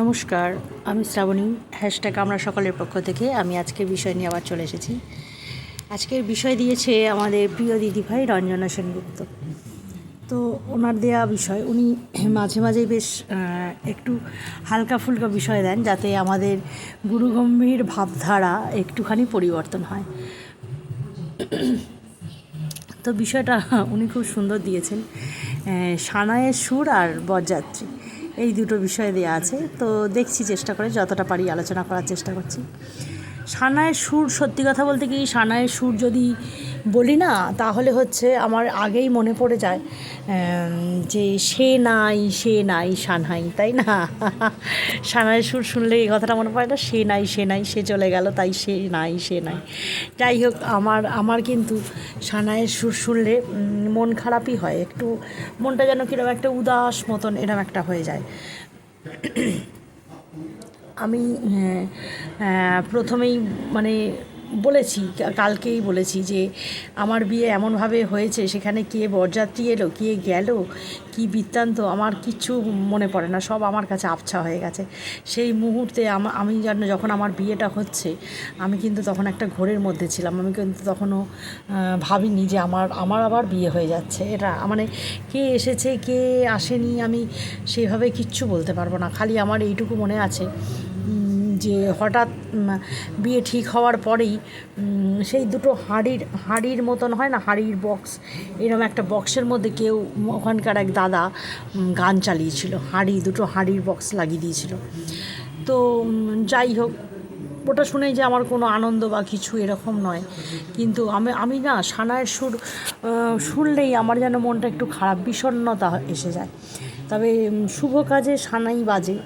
নমস্কার, আমি শ্রাবণী হ্যাশট্যাগ আমরা সকলের পক্ষ থেকে আমি আজকের বিষয় নিয়ে আবার চলে এসেছি। আজকের বিষয় দিয়েছে আমাদের প্রিয় দিদিভাই রঞ্জনা সেনগুপ্ত। তো ওনার দেয়া বিষয়, উনি মাঝে মাঝেই বেশ একটু হালকা ফুলকা বিষয় দেন যাতে আমাদের গুরুগম্ভীর ভাবধারা একটুখানি পরিবর্তন হয়। তো বিষয়টা উনি খুব সুন্দর দিয়েছেন সানায়ের সুর আর বরযাত্রী। এই দুটো বিষয় দেওয়া আছে। তো দেখছি চেষ্টা করে, যতটা পারি আলোচনা করার চেষ্টা করছি। সানায়ের সুর, সত্যি কথা বলতে কি সানায়ের সুর যদি বলি না তাহলে হচ্ছে আমার আগেই মনে পড়ে যায় যে সে নাই সে নাই সানহাই তাই না? সানায়ের সুর শুনলে এই কথাটা মনে পড়ে না সে নাই সে নাই সে চলে গেল তাই সে নাই সে নাই। যাই হোক আমার আমার কিন্তু সানায়ের সুর শুনলে মন খারাপই হয় একটু মনটা যেন কীরকম একটা উদাস মতন এরম একটা হয়ে যায়। আমি আহ, আহ, প্রথমেই মানে বলেছি কালকেই বলেছি যে আমার বিয়ে এমনভাবে হয়েছে, সেখানে কে বরযাত্রী এলো, কে গেল, কি বৃত্তান্ত, আমার কিচ্ছু মনে পড়ে না, সব আমার কাছে আবছা হয়ে গেছে। সেই মুহূর্তে আমি জানো, যখন আমার বিয়েটা হচ্ছে, আমি কিন্তু তখন একটা ঘোরের মধ্যে ছিলাম, আমি কিন্তু তখনও ভাবিনি যে আমার আমার আবার বিয়ে হয়ে যাচ্ছে। এটা মানে কে এসেছে, কে আসেনি, আমি সেভাবে কিচ্ছু বলতে পারব না, খালি আমার এইটুকু মনে আছে যে হঠাৎ বিয়ে ঠিক হওয়ার পরেই সেই দুটো হাঁড়ির হাঁড়ির মতন হয় না, হাঁড়ির বক্স এরকম একটা বক্সের মধ্যে কেউ ওখানকার এক দাদা গান চালিয়েছিল, হাঁড়ি, দুটো হাঁড়ির বক্স লাগিয়ে দিয়েছিল। তো যাই হোক, ওটা শুনেই যে আমার কোনো আনন্দ বা কিছু এরকম নয়। কিন্তু আমি আমি না সানায়ের সুর শুনলেই আমার যেন মনটা একটু খারাপ, বিষণ্ণতা এসে যায়। তবে শুভ কাজে সানাই বাজে।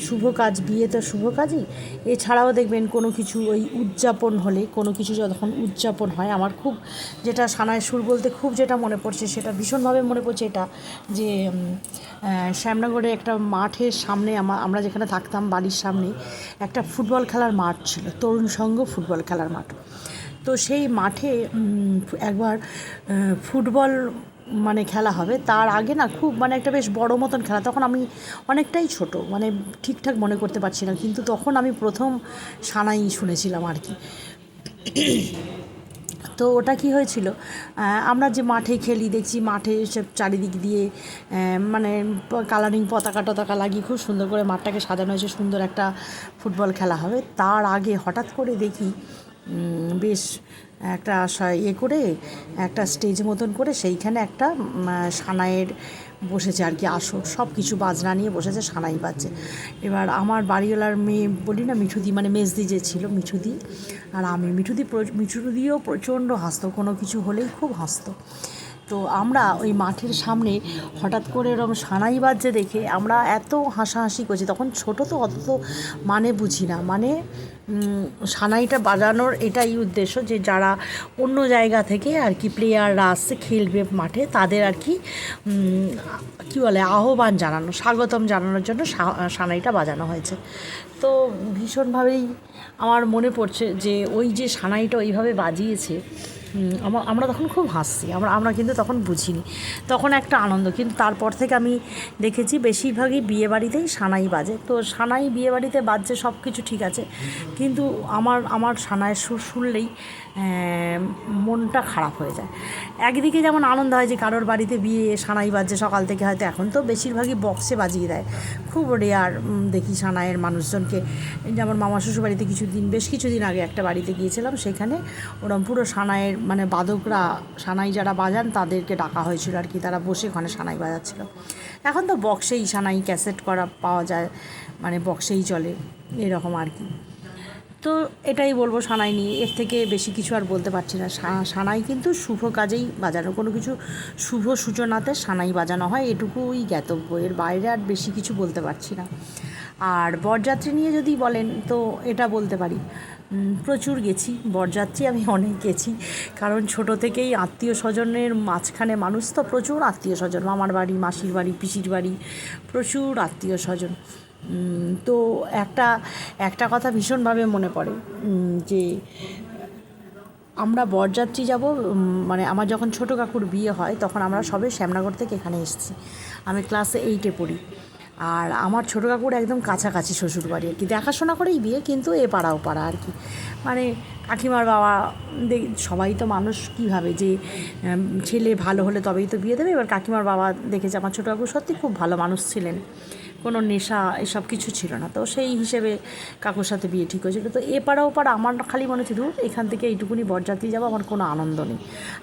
শুভ কাজ বিয়ে তো শুভ কাজই। এছাড়াও দেখবেন কোনো কিছু ওই উদযাপন হলে, কোনো কিছু যখন উদযাপন হয়, আমার খুব যেটা সানায়ের সুর বলতে খুব যেটা মনে পড়ছে, সেটা ভীষণভাবে মনে পড়ছে এটা যে শ্যামনগরে একটা মাঠের সামনে আমা- আমরা যেখানে থাকতাম বাড়ির সামনে, একটা ফুটবল খেলার মাঠ ছিল, তরুণ সংঘ ফুটবল খেলার মাঠ। তো সেই মাঠে একবার ফুটবল মানে খেলা হবে, তার আগে না খুব মানে একটা বেশ বড় মতন খেলা। তখন আমি অনেকটাই ছোট মানে ঠিকঠাক মনে করতে পারছি না, কিন্তু তখন আমি প্রথম সানাই শুনেছিলাম আর কি। তো ওটা কি হয়েছিল? আমরা যে মাঠে খেলি, দেখছি মাঠে সব চারিদিক দিয়ে মানে কালারিং পতাকা টতাকা লাগিয়ে খুব সুন্দর করে মাঠটাকে সাজানো হয়েছে, সুন্দর একটা ফুটবল খেলা হবে। তার আগে হঠাৎ করে দেখি বেশ একটা আশা ইয়ে করে, একটা স্টেজ মতন করে সেইখানে একটা সানাইয়ের বসেছে আর কি, আসর সব কিছু বাজনা নিয়ে বসেছে, সানাই বাজছে। এবার আমার বাড়িওয়ালার মেয়ে বলি না, মিঠুদি মানে মেজদি যে ছিল, মিঠুদি, আর আমি, মিঠুদি মিঠুদিও প্রচণ্ড হাসতো, কোনো কিছু হলেই খুব হাসতো। তো আমরা ওই মাঠের সামনে হঠাৎ করে এরকম সানাই বাজছে দেখে আমরা এত হাসাহাসি করছি। তখন ছোট তো অত তো মানে বুঝি না। মানে সানাইটা বাজানোর এটাই উদ্দেশ্য যে যারা অন্য জায়গা থেকে আর কি প্লেয়াররা আসছে খেলবে মাঠে, তাদের আর কি কী বলে, আহ্বান জানানো, স্বাগতম জানানোর জন্য সানাইটা বাজানো হয়েছে। তো ভীষণভাবেই আমার মনে পড়ছে যে ওই যে সানাইটা ওইভাবে বাজিয়েছে আমরা তখন খুব হাসছি, আমরা আমরা কিন্তু তখন বুঝিনি। তখন একটা আনন্দ, কিন্তু তারপর থেকে আমি দেখেছি বেশিরভাগই বিয়ে বাড়িতেই সানাই বাজে। তো সানাই বিয়ে বাড়িতে বাজছে সব কিছু ঠিক আছে, কিন্তু আমার আমার সানাইয়ের সুর শুনলেই মনটা খারাপ হয়ে যায়। একদিকে যেমন আনন্দ হয় যে কারোর বাড়িতে বিয়ে, সানাই বাজছে সকাল থেকে হয়তো এখন, তো বেশিরভাগই বক্সে বাজিয়ে দেয়। খুব রেয়ার দেখি সানাইয়ের মানুষজনকে। যেমন মামা শ্বশুর বাড়িতে কিছুদিন, বেশ কিছুদিন আগে একটা বাড়িতে গিয়েছিলাম, সেখানে ওরম পুরো সানাইয়ের মানে বাদকরা সানাই যারা বাজান, তাদেরকে ডাকা হয়েছিল আর কি। তারা বসে ওখানে সানাই বাজাচ্ছিল। এখন তো বক্সেই সানাই ক্যাসেট করা পাওয়া যায় মানে বক্সেই চলে, এরকম আর কি। তো এটাই বলব সানাই নিয়ে। এর থেকে বেশি কিছু আর বলতে পারছি না। সানাই কিন্তু শুভ কাজেই বাজানো। কোনো কিছু শুভ সূচনাতে সানাই বাজানো হয়, এটুকুই জ্ঞাতব্য। এর বাইরে আর বেশি কিছু বলতে পারছি না। আর বরযাত্রী নিয়ে যদি বলেন, তো এটা বলতে পারি। প্রচুর গেছি। বরযাত্রী আমি অনেক গেছি। কারণ ছোট থেকেই আত্মীয় স্বজনের মাঝখানে মানুষ তো প্রচুর আত্মীয় স্বজন মামার বাড়ি, মাসির বাড়ি, পিসির বাড়ি, প্রচুর আত্মীয় স্বজন তো একটা একটা কথা ভীষণভাবে মনে পড়ে যে আমরা বরযাত্রী যাব মানে আমার যখন ছোটো কাকুর বিয়ে হয়, তখন আমরা সবে শ্যামনগর থেকে এখানে এসেছি। আমি ক্লাসে এইটে পড়ি। আর আমার ছোটো কাকুর একদম কাছাকাছি শ্বশুর বাড়ি আর কি দেখাশোনা করেই বিয়ে, কিন্তু এ পাড়াও পাড়া আর কি। মানে কাকিমার বাবা, দেখ, সবাই তো মানুষ কীভাবে যে ছেলে ভালো হলে তবেই তো বিয়ে দেবে। এবার কাকিমার বাবা দেখেছে, আমার ছোটো কাকু সত্যি খুব ভালো মানুষ ছিলেন। কোনো নেশা এসব কিছু ছিল না। তো সেই হিসেবে কাকুর সাথে বিয়ে ঠিক হয়েছিল। তো এপাড়া ওপার আমার খালি মনে হচ্ছে দূর এখান থেকে এইটুকুনি বরযাত্রী যাব, আমার কোনো আনন্দ নেই।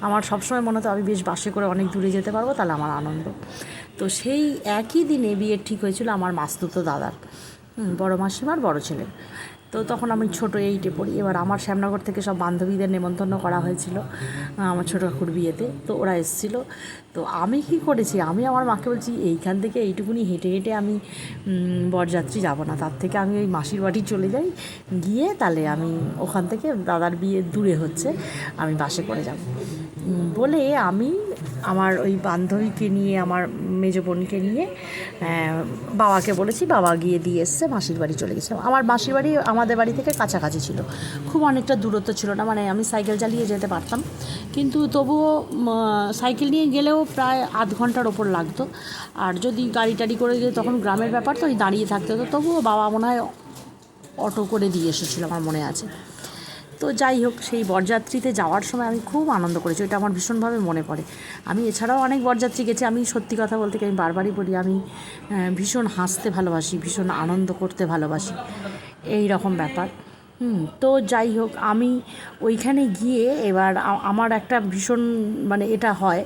আমার সবসময় মনে হতো, আমি বেশ বাসে করে অনেক দূরে যেতে পারব, তাহলে আমার আনন্দ। তো সেই একই দিনে বিয়ে ঠিক হয়েছিল আমার মাস্তুতো দাদার বড় মাসিমার বড় ছেলে তো তখন আমি ছোটো এইটে পড়ি। এবার আমার শ্যামনগর থেকে সব বান্ধবীদের নেমন্তন্ন করা হয়েছিল আমার ছোটো কাকুর বিয়েতে। তো ওরা এসেছিল। তো আমি কি করেছি? আমি আমার মাকে বলছি, এইখান থেকে এইটুকুনি হেঁটে হেঁটে আমি বরযাত্রী যাব না। তার থেকে আমি ওই মাসির বাড়ি চলে যাই। গিয়ে তাহলে আমি ওখান থেকে দাদার বিয়ে দূরে হচ্ছে, আমি বাসে করে যাব। বলে আমি আমার ওই বান্ধবীকে নিয়ে, আমার মেজ বোনকে নিয়ে বাবাকে বলেছি, বাবা গিয়ে দিয়ে এসছে, মাসির বাড়ি চলে গেছে। আমার মাসির বাড়ি আমাদের বাড়ি থেকে কাছাকাছি ছিল। খুব অনেকটা দূরত্ব ছিল না মানে আমি সাইকেল চালিয়ে যেতে পারতাম। কিন্তু তবুও সাইকেল নিয়ে গেলেও প্রায় আধ ঘণ্টার ওপর লাগতো। আর যদি গাড়ি টাড়ি করে গিয়ে তখন গ্রামের ব্যাপার, তো ওই দাঁড়িয়ে থাকতে হতো। তবুও বাবা মনে হয় অটো করে দিয়ে এসেছিল, আমার মনে আছে। তো যাই হোক, সেই বরযাত্রীতে যাওয়ার সময় আমি খুব আনন্দ করেছি। ওইটা আমার ভীষণভাবে মনে পড়ে। আমি এছাড়াও অনেক বরযাত্রী গেছি। আমি সত্যি কথা বলতে আমি বারবারই বলি, আমি ভীষণ হাসতে ভালোবাসি, ভীষণ আনন্দ করতে ভালোবাসি। এই রকম ব্যাপার। হুম, তো যাই হোক, আমি ওইখানে গিয়ে এবার আমার একটা ভীষণ মানে এটা হয়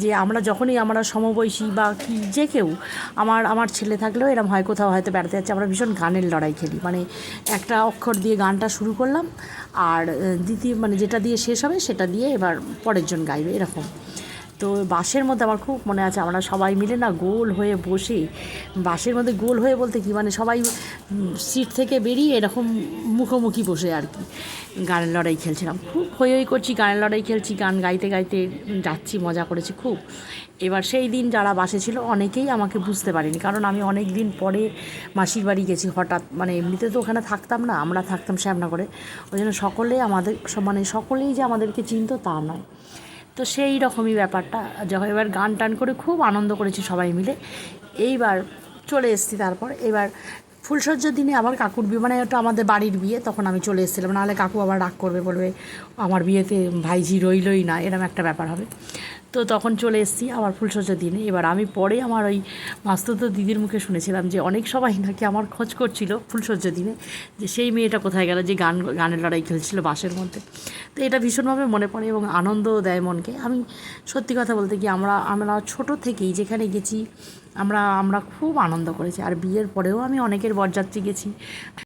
যে আমরা যখনই আমরা সমবয়সী বা কি যে কেউ, আমার আমার ছেলে থাকলেও এরকম হয় কোথাও হয়তো বেড়াতে যাচ্ছে, আমরা ভীষণ গানের লড়াই খেলি। মানে একটা অক্ষর দিয়ে গানটা শুরু করলাম আর দ্বিতীয় মানে যেটা দিয়ে শেষ হবে সেটা দিয়ে এবার পরের জন গাইবে, এরকম। তো বাসের মধ্যে আমার খুব মনে আছে, আমরা সবাই মিলে না গোল হয়ে বসে। বাসের মধ্যে গোল হয়ে বলতে কি মানে সবাই সিট থেকে বেরিয়ে এরকম মুখোমুখি বসে আর কি। গানের লড়াই খেলছিলাম। খুব হই হই করছি, গানের লড়াই খেলছি, গান গাইতে গাইতে যাচ্ছি, মজা করেছি খুব। এবার সেই দিন যারা বাসে ছিল, অনেকেই আমাকে বুঝতে পারেনি। কারণ আমি অনেক দিন পরে মাসির বাড়ি গেছি, হঠাৎ মানে এমনিতে তো ওখানে থাকতাম না, আমরা থাকতাম শ্যামনগরে। ওই জন্য সকলে আমাদের মানে সকলেই যে আমাদেরকে চিনতো তা নয়। তো সেই রকমই ব্যাপারটা। যখন এবার গান টান করে খুব আনন্দ করেছি সবাই মিলে। এইবার চলে এসেছি তারপর। এবার ফুলসজ্জার দিনে আবার কাকুর বিয়ে মানে ওটা আমাদের বাড়ির বিয়ে, তখন আমি চলে এসেছিলাম। নাহলে কাকু আবার রাগ করবে, বলবে, আমার বিয়েতে ভাইঝি রইলই না। এরম একটা ব্যাপার হবে। তো তখন চলে এসেছি আবার ফুলসজ্জার দিনে। এবার আমি পরে আমার ওই মাস্তুত দিদির মুখে শুনেছিলাম যে অনেক সবাই নাকি আমার খোঁজ করছিল ফুলসজ্জার দিনে যে সেই মেয়েটা কোথায় গেল, যে গান, গানের লড়াই খেলছিল বাসের মধ্যে। তো এটা ভীষণভাবে মনে পড়ে এবং আনন্দও দেয় মনকে। আমি সত্যি কথা বলতে কি আমরা আমরা ছোট থেকেই যেখানে গেছি, আমরা আমরা খুব আনন্দ করেছি। আর বিয়ের পরেও আমি অনেকের বরযাত্রী গেছি।